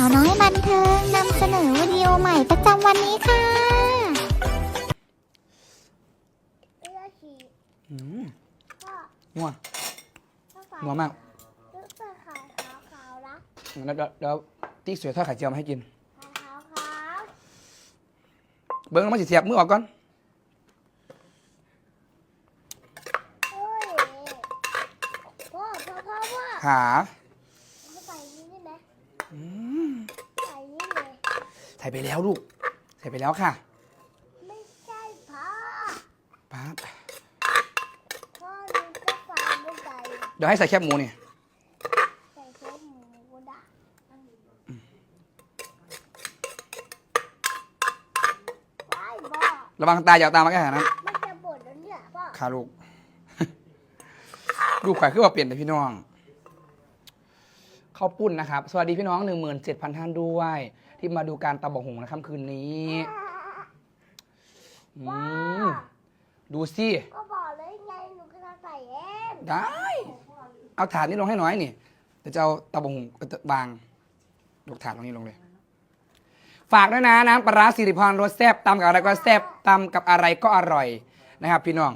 าวน้อยบันเทิงนำเสนอวิดีโอใหม่ประจำวันนี้ค่ะเลือดฉี่อืมก็นัวก็ใส่นัวมากเลือดใส่ขาวขาวขาวนะแล้วเดี๋ยวเดี๋ยวติ๊กสวยทอดไข่เจียวมาให้กินขาวขาวขาวเบิ้งแล้วมาสิเสียบมือออกก่อนเฮ้ยพ่อพ่อพ่อพ่อขา เขาใส่นี่ได้ไหมอืมใส่นี่เลย ใส่ไปแล้วลูก ใส่ไปแล้วค่ะไม่ใช่พ่อป๊าบพ่อดูก็ใส่ไม่ใส่เดี๋ยวให้ใส่แคบหมูนี่ใส่แค่หมูก็ได้ว้ายพ่อระวังตาอย่าเอาตามาใกล้ขนาดนั้น มันจะบดแล้วเนี่ยพ่อ ค่ะลูก ลูกไข่คือว่าเปลี่ยนแต่พี่น้อง ข้าวปุ้นนะครับ สวัสดีพี่น้อง 17,000 ท่านด้วย ที่มาดูการตำบักหงในค่ำคืนนี้อืมดูสิ ก็บอกเลยไงหนูก็จะใส่เองได้ เอาถาดนี้ลงให้น้อยนี่เดี๋ยวจะเอาตะบงบางยกถาดตรงนี้ลงเลย ฝากด้วยนะน้ำปลาร้าสิริพรรสแซ่บตำกับอะไรก็แซ่บตำกับอะไรก็อร่อยนะครับ พี่น้อง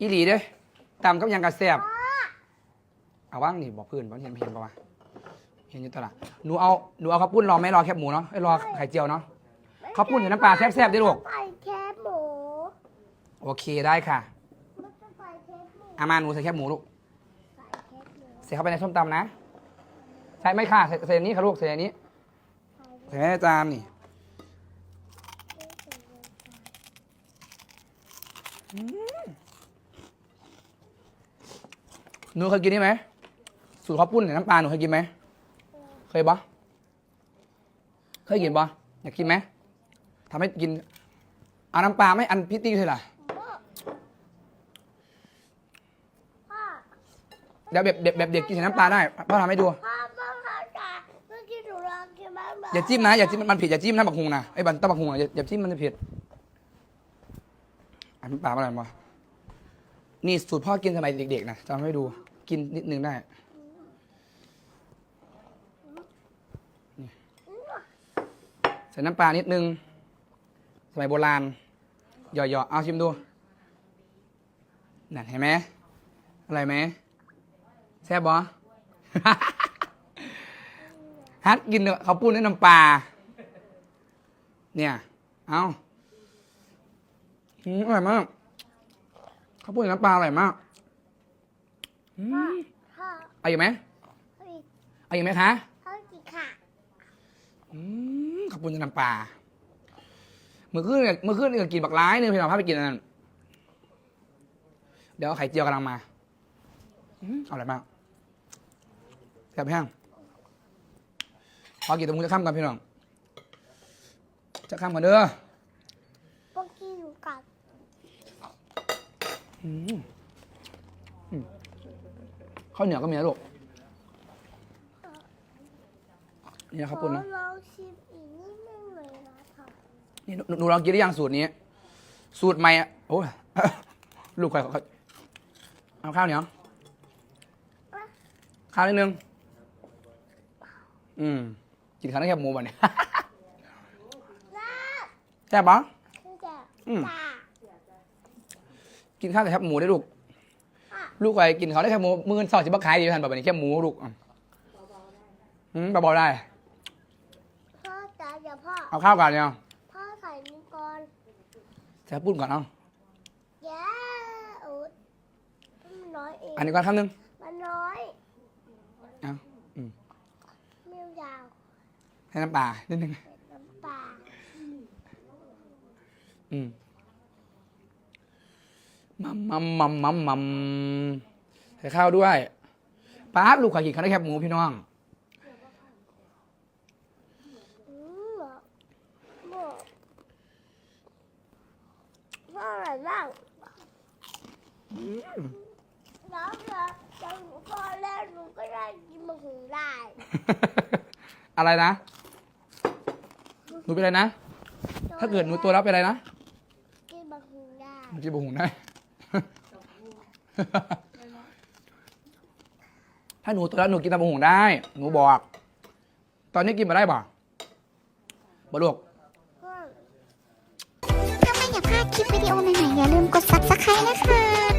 อีหลีเด้อตำกับหยังกับแซ่บเอาว่างนี่บอกเพื่อนว่าเห็นเห็นปะวะ เห็นอยู่ตลาดหนูเอาหนูเอาข้าวปุ้นรอไหมรอแคบหมูเนาะไอ้ยรอไข่เจียวเนาะ ข้าวปุ้นกับน้ำปลาแซ่บๆดิลูก ใส่แคบหมูโอเคได้ค่ะมันจะใส่แคบหมูอามาหนูใส่แคบหมูลูก ใส่แคบหมูใส่เข้าไปในส้มตำนะ ใส่ไม่ค่ะใส่ใส่อันนี้ค่ะลูกใส่อันนี้ใส่ใส่ในจานนี่หนูเคยกินนี่ไหมสูตรข้าวปุ้นใส่น้ำปลาหนูเคยกินไหมเค ยปะเคยกินปะอยากกินไหมทำให้กินเอาน้ำปลาไหม่อันพิตตี้เลยล่ะพ่อพ่อเดี๋ยวแบบแบบแบบเด็กกินใส่น้ำปลาได้พ่อทำให้ดูพ่อพ่อเขาจะเมื่อกี้หนูลองกินบ้างไหมอย่าจิ้มนะอย่าจิ้มมันเผ็ดอย่าจิ้มนะบักฮุงนะไอ้บันต้าบักฮุงนะอย่าอย่าจิ้มมันจะเผ็ดอันนี้ปลาอะไรมานี่สูตรพ่อกินสมัยเด็กๆนะจะทำให้ดูกินนิดนึงได้นี่ใส่น้ำปลานิดนึง สมัยโบราณ หยอๆเอาชิมดูนั่นเห็นไหมอะไรไหมแซ่บบ่ฮัทกินเขาวปุ้นด้วยน้ำปลา เนี่ย เอาอืมอร่อยมาก เขาวปุ้นกับน้ำปลาอร่อยมากอืมพ่อเอาอยู่ไหมเฮ้ยเอาอยู่ไหมคะเขากี่ค่ะ อืมเขาวปุ้นกับน้ำปลาเมื่อคืนเนี่ยเมื่อคืนเนี่ยกินบักร้ายเนี่ยพี่น้องพาไปกินอันนั้นเดี๋ยวเอาไข่เจียวกำลังมาอืมอร่อยมากแซ่บแห้งพอกินตะมุงจะข้ามกันพี่น้อง จะข้ามกันเด้อเมื่อกี้หนูกัดอืมอืมข้าวเหนียวก็มีนะลูกนี่นะครับขปุ้นอนะลอง ชิมอีกนิดนึงเลยนะพ่อนี่หนูหนูลองกินได้ยังสูตรนี้ สูตรใหม่อะโอ้ย ลูกใครเขาเอาข้าวเหนียวข้าวนิดนึง อืม กินข้าวได้แค่หมูบ่เนี่ยน่าแซ่บปะ คือจะอืม จ้ากินข้าวแต่แค่หมูได้ลูกค่ะลูกใครกินเขาได้แค่หมูมือสอดจิบะขายดีทันแบบนี้แค่หมูลูกอะอืมเบาๆได้พ่อจ๋า เดี๋ยวพ่อเอาข้าวก่อนเนี่ยพ่อใส่นี่ก่อนแซ่บปุ้นก่อนเอาแย่โอ๊ยมันน้อยเองอันนี้ก่อนคำนึงมันน้อยเอาอืมไม่ยาวให้น้ำปลานิดนึงเป็นน้ำปลาอืมมัมมัมมัมมัมมัมใส่ข้าวด้วยป๊าบลูกขอกินข้าวได้แคบหมูพี่น้อง อืมเหรอหมดพ่ออะไรบ้าง แล้วเดี๋ยวเดี๋ยวหนูพอแล้วหนูก็ได้กินมะหุงได้อะไรนะ หนูเป็นอะไรนะ ถ้าเกิดหนูตัวรับเป็นอะไรนะ กินมะหุงได้หนูกินบุหุงได้ ถ้าหนูตัวรับหนูกินตะบุหุงได้ หนูบอก ตอนนี้กินมาได้บ่บ่ลูก ถ้าไม่อยากพลาดคลิปวิดีโอใหม่ๆอย่าลืมกด subscribe นะคะ